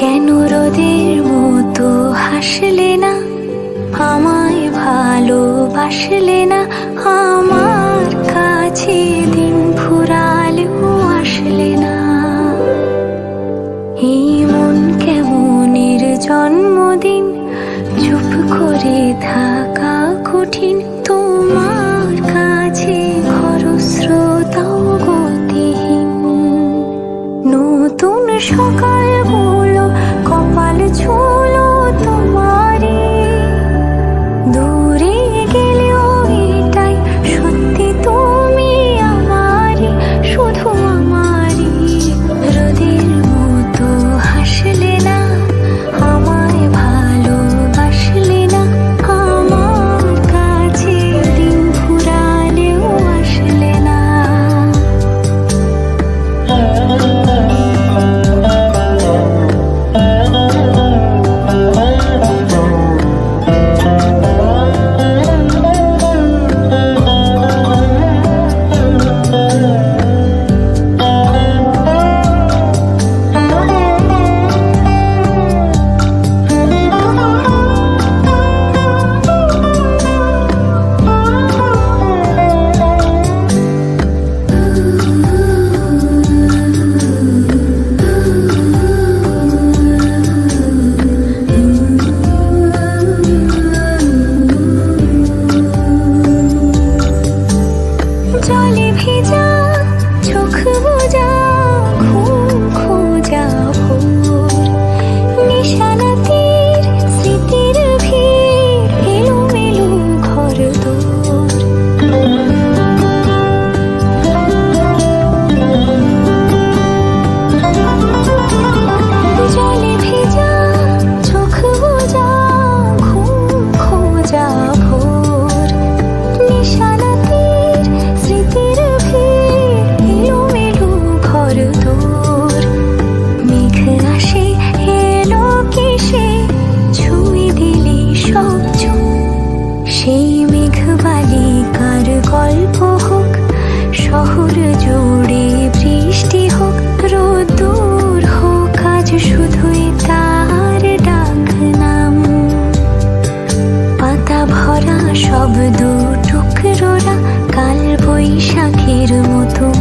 কেন রোদের মতো হাসলে না? আমায় ভালোবাসলে না? আমার কাছে দিন ফুরালেও আসলে না। এই মন কেমনের জন্মদিন? চুপ করে থাকা কঠিন। তোমার কাছে খরস্রোতাও গতিহীন। নতুন সকাল বৃষ্টি হোক শুধুই তার পাতা ভরা সব দু টুকরোরা কাল বৈশাখের মতো।